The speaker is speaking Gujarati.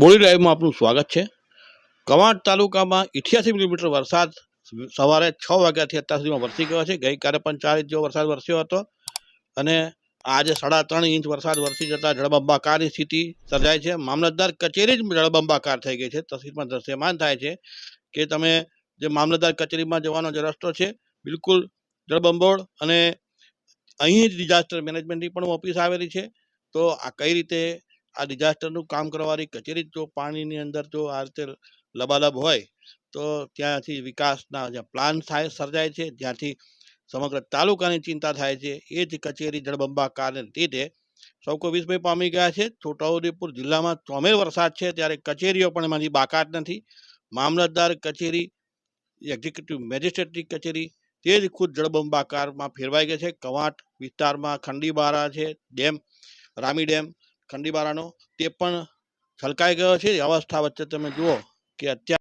બોડી લાઈવમાં આપનું સ્વાગત છે. કવાંટ તાલુકામાં ઇઠ્યાસી મિલીમીટર વરસાદ સવારે છ વાગ્યાથી અત્યાર સુધીમાં વરસી ગયો છે. ગઈકાલે પણ ચાર ઇંચ જેવો વરસાદ વરસ્યો હતો અને આજે સાડા ત્રણ ઇંચ વરસાદ વરસી જતાં જળબંબાકારની સ્થિતિ સર્જાય છે. મામલતદાર કચેરી જ જળબંબાકાર થઈ ગઈ છે. તસવીરમાં દ્રશ્યમાન થાય છે કે તમે જે મામલતદાર કચેરીમાં જવાનો જે રસ્તો છે, બિલકુલ જળબંબોળ અને અહીં જ ડિઝાસ્ટર મેનેજમેન્ટની પણ ઓફિસ આવેલી છે. તો આ કઈ રીતે આ ડિઝાસ્ટરનું કામ કરવાની કચેરી જો પાણીની અંદર જો આ રીતે લબાલબ હોય, તો ત્યાંથી વિકાસના જે પ્લાન થાય, સર્જાય છે જ્યાંથી સમગ્ર તાલુકાની ચિંતા થાય છે. એ જ કચેરી જળબંબાકારને લીધે સૌ કોઈ વિસ્મય પામી ગયા છે. છોટાઉદેપુર જિલ્લામાં ચોમેર વરસાદ છે ત્યારે કચેરીઓ પણ એમાંથી બાકાત નથી. મામલતદાર કચેરી એક્ઝિક્યુટિવ મેજિસ્ટ્રેટની કચેરી, તે જ ખુદ જળબંબાકારમાં ફેરવાઈ ગઈ છે. કવાંટ વિસ્તારમાં ખંડીબારા છે, ડેમ, રામી ડેમ ખંડીબારાનો તે પણ છલકાઈ ગયો છે. અવસ્થા વચ્ચે તમે જુઓ કે અત્યારે